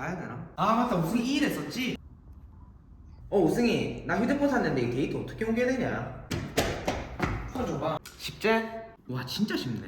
가야 되나? 아 맞다 우승이 2일 했었지? 어 우승이 나 휴대폰 샀는데 이 데이터 어떻게 옮겨야 되냐? 손 줘봐 쉽지? 와 진짜 쉽네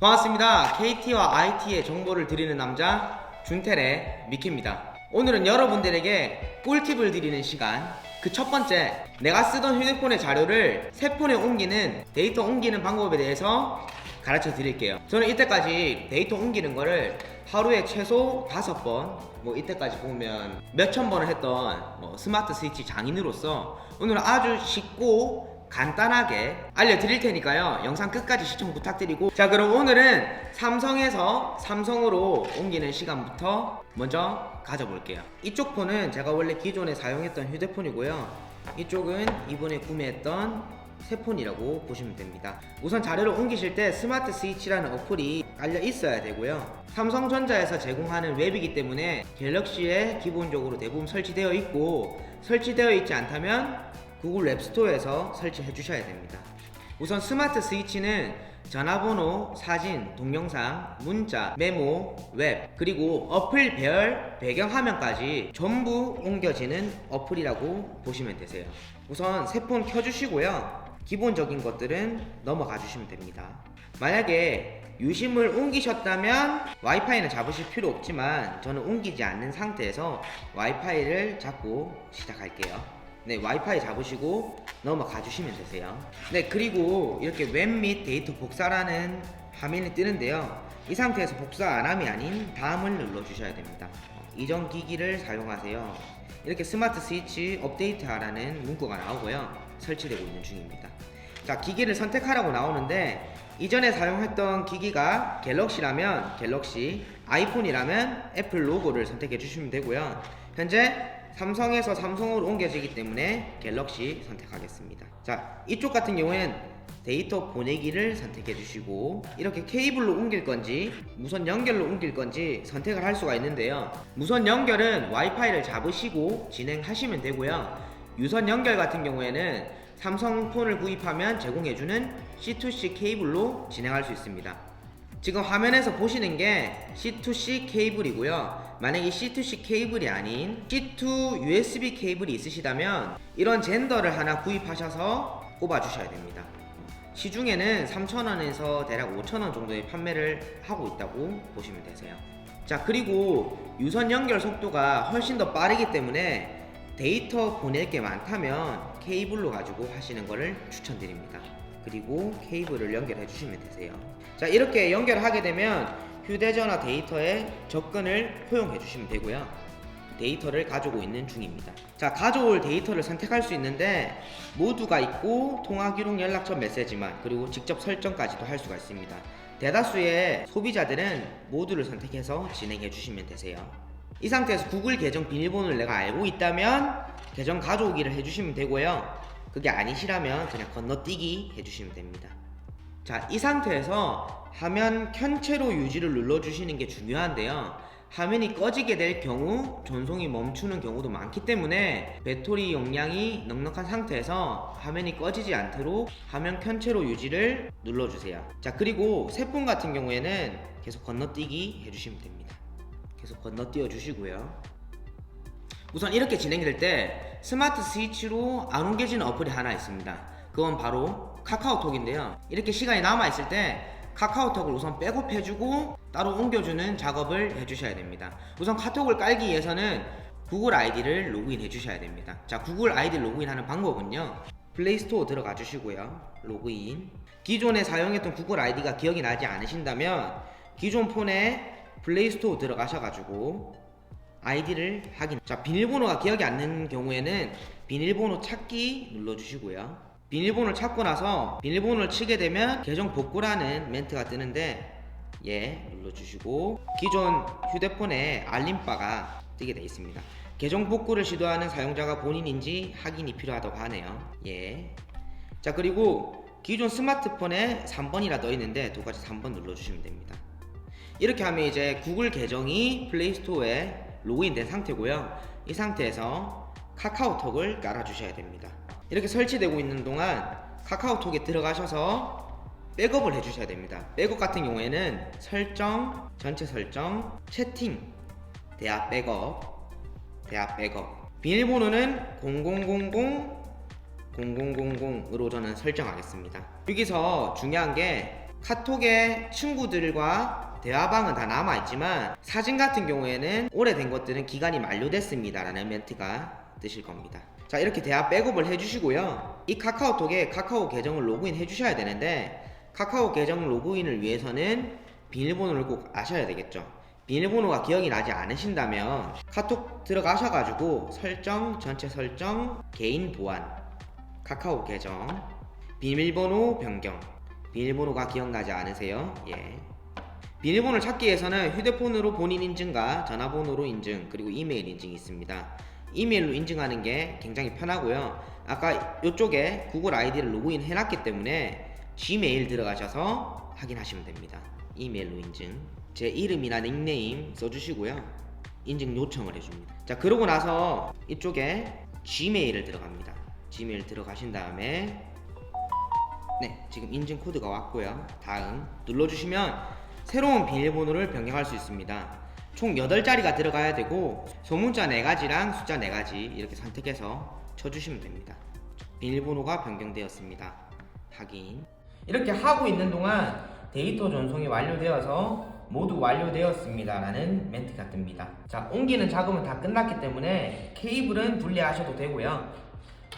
반갑습니다 KT와 IT의 정보를 드리는 남자 준텔의 미키입니다 오늘은 여러분들에게 꿀팁을 드리는 시간 그 첫 번째 내가 쓰던 휴대폰의 자료를 새 폰에 옮기는 데이터 옮기는 방법에 대해서 가르쳐 드릴게요 저는 이때까지 데이터 옮기는 거를 하루에 최소 다섯 번, 뭐 이때까지 보면 몇천 번을 했던 뭐 스마트 스위치 장인으로서 오늘은 아주 쉽고 간단하게 알려드릴 테니까요. 영상 끝까지 시청 부탁드리고 자 그럼 오늘은 삼성에서 삼성으로 옮기는 시간부터 먼저 가져볼게요. 이쪽 폰은 제가 원래 기존에 사용했던 휴대폰이고요. 이쪽은 이번에 구매했던 새 폰이라고 보시면 됩니다. 우선 자료를 옮기실 때 스마트 스위치라는 어플이 깔려 있어야 되고요. 삼성전자에서 제공하는 웹이기 때문에 갤럭시에 기본적으로 대부분 설치되어 있고 설치되어 있지 않다면 구글 앱스토어에서 설치해 주셔야 됩니다. 우선 스마트 스위치는 전화번호, 사진, 동영상, 문자, 메모, 웹, 그리고 어플별 배경화면까지 전부 옮겨지는 어플이라고 보시면 되세요. 우선 새 폰 켜주시고요. 기본적인 것들은 넘어가 주시면 됩니다. 만약에 유심을 옮기셨다면 와이파이는 잡으실 필요 없지만 저는 옮기지 않는 상태에서 와이파이를 잡고 시작할게요. 네, 와이파이 잡으시고 넘어가 주시면 되세요. 네, 그리고 이렇게 웹 및 데이터 복사라는 화면이 뜨는데요. 이 상태에서 복사 안 함이 아닌 다음을 눌러 주셔야 됩니다. 이전 기기를 사용하세요. 이렇게 스마트 스위치 업데이트하라는 문구가 나오고요. 설치되고 있는 중입니다. 자, 기기를 선택하라고 나오는데 이전에 사용했던 기기가 갤럭시라면 갤럭시, 아이폰이라면 애플 로고를 선택해 주시면 되고요. 현재 삼성에서 삼성으로 옮겨지기 때문에 갤럭시 선택하겠습니다. 자, 이쪽 같은 경우에는 데이터 보내기를 선택해 주시고 이렇게 케이블로 옮길 건지 무선 연결로 옮길 건지 선택을 할 수가 있는데요. 무선 연결은 와이파이를 잡으시고 진행하시면 되고요. 유선 연결 같은 경우에는 삼성 폰을 구입하면 제공해주는 C2C 케이블로 진행할 수 있습니다. 지금 화면에서 보시는 게 C2C 케이블이고요. 만약에 C2C 케이블이 아닌 C2 USB 케이블이 있으시다면 이런 젠더를 하나 구입하셔서 꼽아주셔야 됩니다. 시중에는 3,000원에서 대략 5,000원 정도의 판매를 하고 있다고 보시면 되세요. 자, 그리고 유선 연결 속도가 훨씬 더 빠르기 때문에 데이터 보낼 게 많다면 케이블로 가지고 하시는 것을 추천드립니다. 그리고 케이블을 연결해 주시면 되세요. 자, 이렇게 연결하게 되면 휴대전화 데이터에 접근을 허용해 주시면 되고요. 데이터를 가지고 있는 중입니다. 자, 가져올 데이터를 선택할 수 있는데 모두가 있고 통화 기록 연락처 메시지만 그리고 직접 설정까지도 할 수가 있습니다. 대다수의 소비자들은 모두를 선택해서 진행해 주시면 되세요. 이 상태에서 구글 계정 비밀번호를 내가 알고 있다면 계정 가져오기를 해주시면 되고요. 그게 아니시라면 그냥 건너뛰기 해주시면 됩니다. 자, 이 상태에서 화면 켠채로 유지를 눌러주시는 게 중요한데요. 화면이 꺼지게 될 경우 전송이 멈추는 경우도 많기 때문에 배터리 용량이 넉넉한 상태에서 화면이 꺼지지 않도록 화면 켠채로 유지를 눌러주세요. 자, 그리고 새폰 같은 경우에는 계속 건너뛰기 해주시면 됩니다. 계속 건너뛰어 주시고요. 우선 이렇게 진행될 때 스마트 스위치로 안 옮겨지는 어플이 하나 있습니다. 그건 바로 카카오톡인데요. 이렇게 시간이 남아 있을 때 카카오톡을 우선 백업해주고 따로 옮겨주는 작업을 해주셔야 됩니다. 우선 카톡을 깔기 위해서는 구글 아이디를 로그인 해주셔야 됩니다. 자, 구글 아이디 로그인하는 방법은요. 플레이스토어 들어가 주시고요. 로그인. 기존에 사용했던 구글 아이디가 기억이 나지 않으신다면 기존 폰에 플레이스토어 들어가셔가지고 아이디를 확인. 자, 비밀번호가 기억이 안 나는 경우에는 비밀번호 찾기 눌러주시고요. 비밀번호를 찾고 나서 비밀번호를 치게 되면 계정 복구라는 멘트가 뜨는데 예 눌러주시고 기존 휴대폰에 알림바가 뜨게 되어 있습니다. 계정 복구를 시도하는 사용자가 본인인지 확인이 필요하다고 하네요. 예. 자 그리고 기존 스마트폰에 3번이라 떠 있는데 두 가지 3번 눌러주시면 됩니다. 이렇게 하면 이제 구글 계정이 플레이스토어에 로그인된 상태고요. 이 상태에서 카카오톡을 깔아주셔야 됩니다. 이렇게 설치되고 있는 동안 카카오톡에 들어가셔서 백업을 해주셔야 됩니다. 백업 같은 경우에는 설정, 전체 설정, 채팅, 대화 백업, 대화 백업. 비밀번호는 0000 0000으로 저는 설정하겠습니다. 여기서 중요한 게 카톡에 친구들과 대화방은 다 남아있지만 사진 같은 경우에는 오래된 것들은 기간이 만료됐습니다 라는 멘트가 뜨실 겁니다. 자 이렇게 대화 백업을 해주시고요. 이 카카오톡에 카카오 계정을 로그인 해주셔야 되는데 카카오 계정 로그인을 위해서는 비밀번호를 꼭 아셔야 되겠죠. 비밀번호가 기억이 나지 않으신다면 카톡 들어가셔가지고 설정, 전체 설정, 개인 보안, 카카오 계정, 비밀번호 변경, 비밀번호가 기억나지 않으세요? 예. 비밀번호를 찾기 위해서는 휴대폰으로 본인 인증과 전화번호로 인증 그리고 이메일 인증이 있습니다. 이메일로 인증하는 게 굉장히 편하고요. 아까 이쪽에 구글 아이디를 로그인 해놨기 때문에 Gmail 들어가셔서 확인하시면 됩니다. 이메일로 인증. 제 이름이나 닉네임 써주시고요. 인증 요청을 해줍니다. 자, 그러고 나서 이쪽에 Gmail을 들어갑니다. Gmail 들어가신 다음에 네, 지금 인증 코드가 왔고요. 다음 눌러주시면 새로운 비밀번호를 변경할 수 있습니다. 총 8자리가 들어가야 되고 소문자 4가지랑 숫자 4가지 이렇게 선택해서 쳐주시면 됩니다. 비밀번호가 변경되었습니다. 확인. 이렇게 하고 있는 동안 데이터 전송이 완료되어서 모두 완료되었습니다 라는 멘트가 뜹니다. 자, 옮기는 작업은 다 끝났기 때문에 케이블은 분리하셔도 되고요.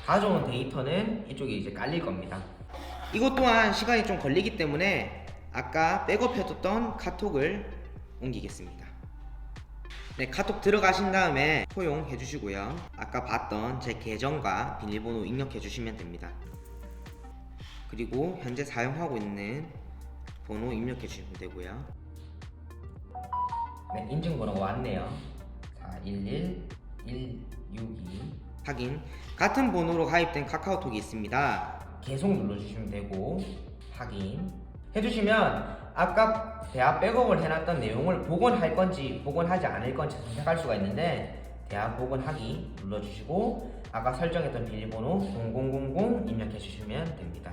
가져온 데이터는 이쪽에 이제 깔릴 겁니다. 이것 또한 시간이 좀 걸리기 때문에 아까 백업해뒀던 카톡을 옮기겠습니다. 네, 카톡 들어가신 다음에 포용해 주시고요. 아까 봤던 제 계정과 비밀번호 입력해 주시면 됩니다. 그리고 현재 사용하고 있는 번호 입력해 주시면 되고요. 네, 인증번호가 왔네요. 411 162 확인. 같은 번호로 가입된 카카오톡이 있습니다. 계속 눌러주시면 되고 확인. 해주시면 아까 대화 백업을 해놨던 내용을 복원할 건지 복원하지 않을 건지 선택할 수가 있는데 대화 복원하기 눌러주시고 아까 설정했던 비밀번호 0000 입력해 주시면 됩니다.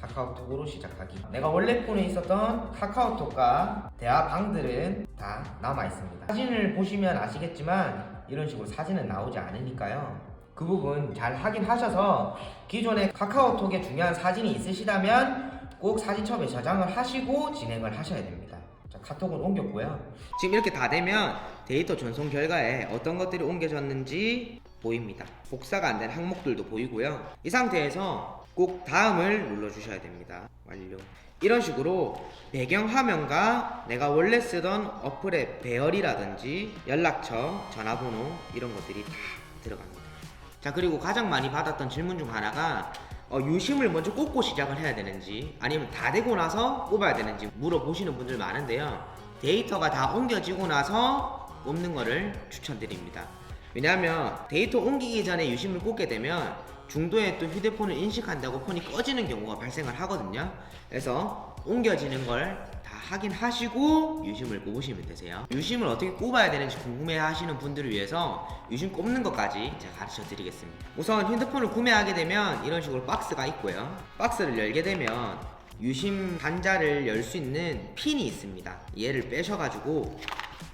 카카오톡으로 시작하기. 내가 원래 폰에 있었던 카카오톡과 대화 방들은 다 남아 있습니다. 사진을 보시면 아시겠지만 이런 식으로 사진은 나오지 않으니까요. 그 부분 잘 확인하셔서 기존에 카카오톡에 중요한 사진이 있으시다면 꼭 사진첩에 저장을 하시고 진행을 하셔야 됩니다. 자, 카톡은 옮겼고요. 지금 이렇게 다 되면 데이터 전송 결과에 어떤 것들이 옮겨졌는지 보입니다. 복사가 안 된 항목들도 보이고요. 이 상태에서 꼭 다음을 눌러주셔야 됩니다. 완료. 이런 식으로 배경 화면과 내가 원래 쓰던 어플의 배열이라든지 연락처, 전화번호 이런 것들이 다 들어갑니다. 자 그리고 가장 많이 받았던 질문 중 하나가 어, 유심을 먼저 꽂고 시작을 해야 되는지 아니면 다 되고 나서 꼽아야 되는지 물어보시는 분들 많은데요. 데이터가 다 옮겨지고 나서 꼽는 거를 추천드립니다. 왜냐하면 데이터 옮기기 전에 유심을 꽂게 되면 중도에 또 휴대폰을 인식한다고 폰이 꺼지는 경우가 발생을 하거든요. 그래서 옮겨지는 걸 다 확인하시고 유심을 꼽으시면 되세요. 유심을 어떻게 꼽아야 되는지 궁금해 하시는 분들을 위해서 유심 꼽는 것까지 제가 가르쳐 드리겠습니다. 우선 핸드폰을 구매하게 되면 이런 식으로 박스가 있고요. 박스를 열게 되면 유심 단자를 열 수 있는 핀이 있습니다. 얘를 빼셔가지고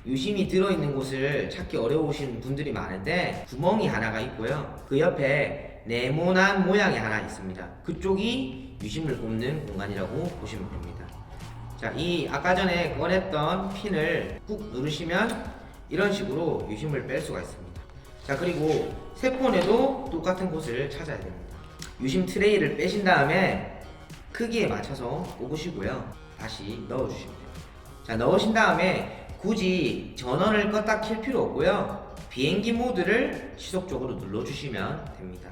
유심이 들어있는 곳을 찾기 어려우신 분들이 많은데 구멍이 하나가 있고요. 그 옆에 네모난 모양이 하나 있습니다. 그쪽이 유심을 꼽는 공간이라고 보시면 됩니다 자, 이 아까 전에 꺼냈던 핀을 꾹 누르시면 이런 식으로 유심을 뺄 수가 있습니다. 자, 그리고 새 폰에도 똑같은 곳을 찾아야 됩니다. 유심 트레이를 빼신 다음에 크기에 맞춰서 꼽으시고요. 다시 넣어주시면 됩니다. 자, 넣으신 다음에 굳이 전원을 껐다 킬 필요 없고요. 비행기 모드를 지속적으로 눌러주시면 됩니다.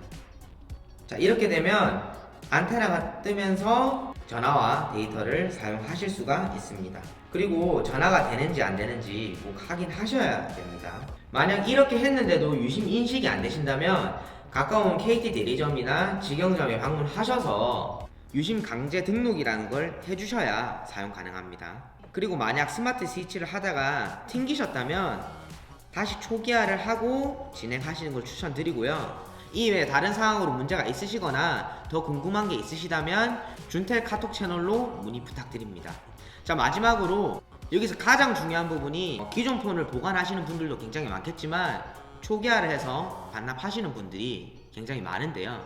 자, 이렇게 되면 안테나가 뜨면서 전화와 데이터를 사용하실 수가 있습니다. 그리고 전화가 되는지 안 되는지 꼭 확인하셔야 됩니다. 만약 이렇게 했는데도 유심 인식이 안 되신다면 가까운 KT 대리점이나 직영점에 방문하셔서 유심 강제 등록이라는 걸 해주셔야 사용 가능합니다. 그리고 만약 스마트 스위치를 하다가 튕기셨다면 다시 초기화를 하고 진행하시는 걸 추천드리고요. 이외에 다른 사항으로 문제가 있으시거나 더 궁금한 게 있으시다면 준텔 카톡 채널로 문의 부탁드립니다. 자 마지막으로 여기서 가장 중요한 부분이 어, 기존 폰을 보관하시는 분들도 굉장히 많겠지만 초기화를 해서 반납하시는 분들이 굉장히 많은데요.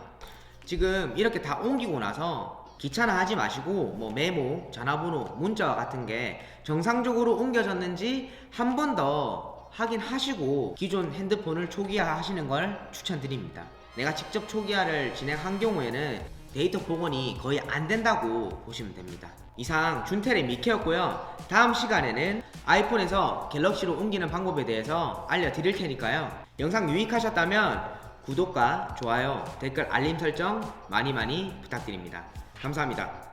지금 이렇게 다 옮기고 나서 귀찮아 하지 마시고 뭐 메모, 전화번호, 문자 같은 게 정상적으로 옮겨졌는지 한 번 더 확인하시고 기존 핸드폰을 초기화 하시는 걸 추천드립니다. 내가 직접 초기화를 진행한 경우에는 데이터 복원이 거의 안 된다고 보시면 됩니다. 이상 준텔의 미케였고요. 다음 시간에는 아이폰에서 갤럭시로 옮기는 방법에 대해서 알려드릴 테니까요. 영상 유익하셨다면 구독과 좋아요, 댓글 알림 설정 많이 많이 부탁드립니다. 감사합니다.